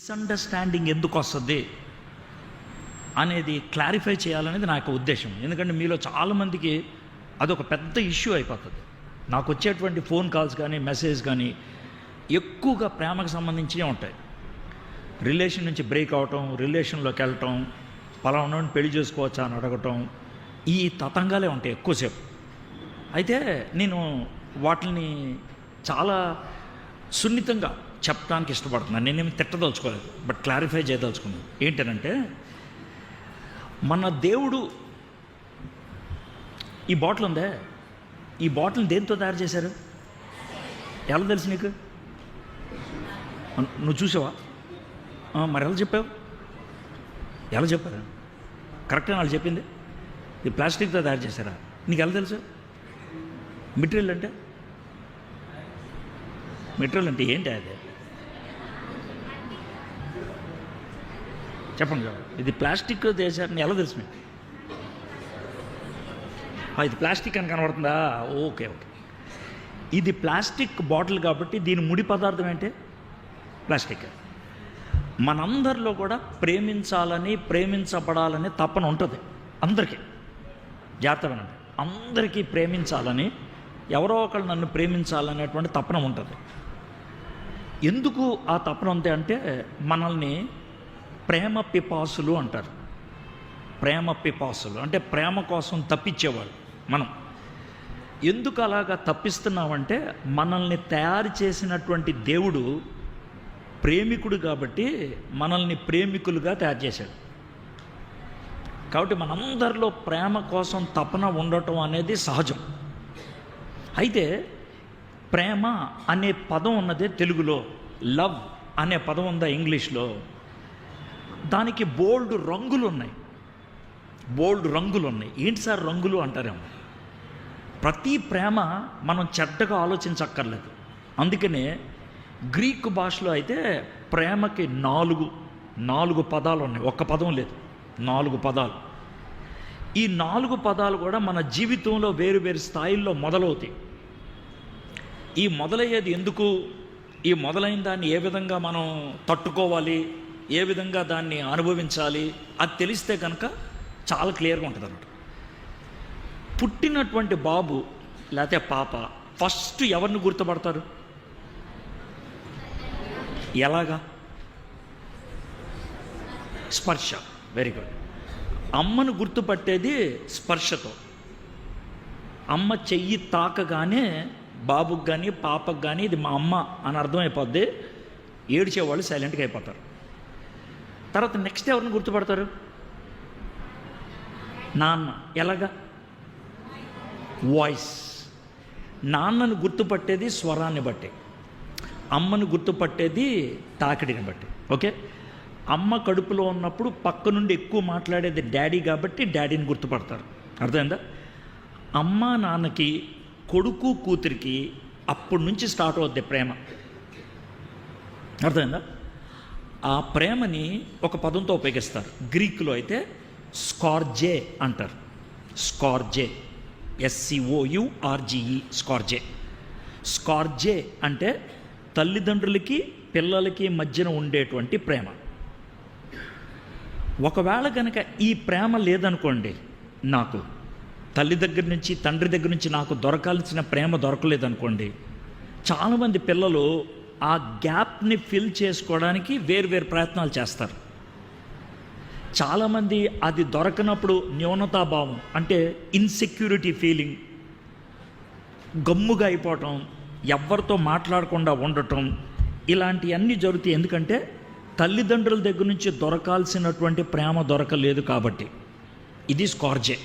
Misunderstanding ఎందుకు వస్తుంది అనేది క్లారిఫై చేయాలనేది నా యొక్క ఉద్దేశం. ఎందుకంటే మీలో చాలామందికి అదొక పెద్ద ఇష్యూ అయిపోతుంది. నాకు వచ్చేటువంటి ఫోన్ కాల్స్ కానీ మెసేజ్ కానీ ఎక్కువగా ప్రేమకు సంబంధించినవి ఉంటాయి. రిలేషన్ నుంచి బ్రేక్ అవటం రిలేషన్లోకి వెళ్ళటం పలానా పెళ్ళి చేసుకోవచ్చా అని అడగటం ఈ తతంగాలే ఉంటాయి ఎక్కువసేపు. అయితే నేను వాటిని చాలా సున్నితంగా చెప్పడానికి ఇష్టపడుతున్నాను. నేనేమి తిట్టదలుచుకోలేదు బట్ క్లారిఫై చేయదలుచుకున్నాను. ఏంటనంటే మన దేవుడు ఈ బాటిల్ ఉందే? ఈ బాటిల్ని దేంతో తయారు చేశారు? ఎలా తెలుసు నీకు? నువ్వు చూసావా? మరి ఎలా చెప్పావు? ఎలా చెప్పారు? కరెక్ట్గా వాళ్ళు చెప్పింది? ఇది ప్లాస్టిక్తో తయారు చేశారా? నీకు ఎలా తెలుసు? మెటీరియల్ అంటే? మెట్రోల్ అంటే ఏంటి అది? చెప్పండి ఇది ప్లాస్టిక్ చేశారని ఎలా తెలుసు మీకు ఇది ప్లాస్టిక్ అని కనబడుతుందా? Okay okay. ఇది ప్లాస్టిక్ బాటిల్ కాబట్టి దీని ముడి పదార్థం ఏంటి? ప్లాస్టిక్. మనందరిలో కూడా ప్రేమించాలని ప్రేమించబడాలని తపన ఉంటుంది. అందరికీ. జాగ్రత్త వినండి. అందరికీ ప్రేమించాలని ఎవరో ఒకళ్ళు నన్ను ప్రేమించాలనేటువంటి తపన ఉంటుంది. ఎందుకు ఆ తపన ఉంది అంటే మనల్ని ప్రేమ పిపాసులు అంటారు. ప్రేమ పిపాసులు అంటే ప్రేమ కోసం తప్పించేవాళ్ళు మనం. ఎందుకు అలాగా తప్పిస్తున్నామంటే మనల్ని తయారు చేసినటువంటి దేవుడు ప్రేమికుడు కాబట్టి మనల్ని ప్రేమికులుగా తయారు చేశాడు. కాబట్టి మనందరిలో ప్రేమ కోసం తపన ఉండటం అనేది సహజం. అయితే ప్రేమ అనే పదం ఉన్నదే తెలుగులో. లవ్ అనే పదం ఉందా ఇంగ్లీష్లో? దానికి బోల్డ్ రంగులు ఉన్నాయి బోల్డ్ రంగులు ఉన్నాయి ఏంటి సార్ రంగులు అంటారేమో? ప్రతి ప్రేమ మనం చెడ్డగా ఆలోచించక్కర్లేదు. అందుకనే గ్రీక్ భాషలో అయితే ప్రేమకి నాలుగు నాలుగు పదాలు ఉన్నాయి. ఒక్క పదం లేదు. నాలుగు పదాలు. ఈ నాలుగు పదాలు కూడా మన జీవితంలో వేరు వేరు స్థాయిల్లో మొదలవుతాయి. ఈ మొదలయ్యేది ఎందుకు? ఈ మొదలైన దాన్ని ఏ విధంగా మనం తట్టుకోవాలి? ఏ విధంగా దాన్ని అనుభవించాలి? అది తెలిస్తే కనుక చాలా క్లియర్గా ఉంటుంది అన్నమాట పుట్టినటువంటి బాబు లేకపోతే పాప ఫస్ట్ ఎవరిని గుర్తుపడతారు? ఎలాగా? స్పర్శ. Very good. అమ్మను గుర్తుపట్టేది స్పర్శతో. అమ్మ చెయ్యి తాకగానే బాబుకి కానీ పాపకు కానీ ఇది మా అమ్మ అని అర్థమైపోద్ది ఏడ్చేవాళ్ళు సైలెంట్గా అయిపోతారు. తర్వాత నెక్స్ట్ ఎవరిని గుర్తుపడతారు? నాన్న. ఎలాగా? వాయిస్. నాన్నను గుర్తుపట్టేది స్వరాన్ని బట్టి. అమ్మను గుర్తుపట్టేది తాకిడిని బట్టి. ఓకే? అమ్మ కడుపులో ఉన్నప్పుడు పక్క నుండి ఎక్కువ మాట్లాడేది డాడీ కాబట్టి డాడీని గుర్తుపడతారు. అర్థమైందా? అమ్మ నాన్నకి కొడుకు కూతురికి అప్పటి నుంచి స్టార్ట్ అవుద్ది ప్రేమ. అర్థమైందా? ఆ ప్రేమని ఒక పదంతో ఉపయోగిస్తారు. గ్రీకులో అయితే స్కార్జే అంటారు. స్కార్జే. ఎస్సిఓయుఆర్జిఈ స్కార్జే. స్కార్జే అంటే తల్లిదండ్రులకి పిల్లలకి మధ్యన ఉండేటువంటి ప్రేమ. ఒకవేళ కనుక ఈ ప్రేమ లేదనుకోండి నాకు తల్లి దగ్గర నుంచి తండ్రి దగ్గర నుంచి నాకు దొరకాల్సిన ప్రేమ దొరకలేదనుకోండి. చాలామంది పిల్లలు ఆ గ్యాప్ని ఫిల్ చేసుకోవడానికి వేరు ప్రయత్నాలు చేస్తారు. చాలామంది అది దొరకనప్పుడు న్యూనతాభావం అంటే ఇన్సెక్యూరిటీ ఫీలింగ్ గమ్ముగా అయిపోవటం ఎవరితో మాట్లాడకుండా ఉండటం ఇలాంటివన్నీ జరుగుతాయి. ఎందుకంటే తల్లిదండ్రుల దగ్గర నుంచి దొరకాల్సినటువంటి ప్రేమ దొరకలేదు కాబట్టి. ఇది స్కార్జే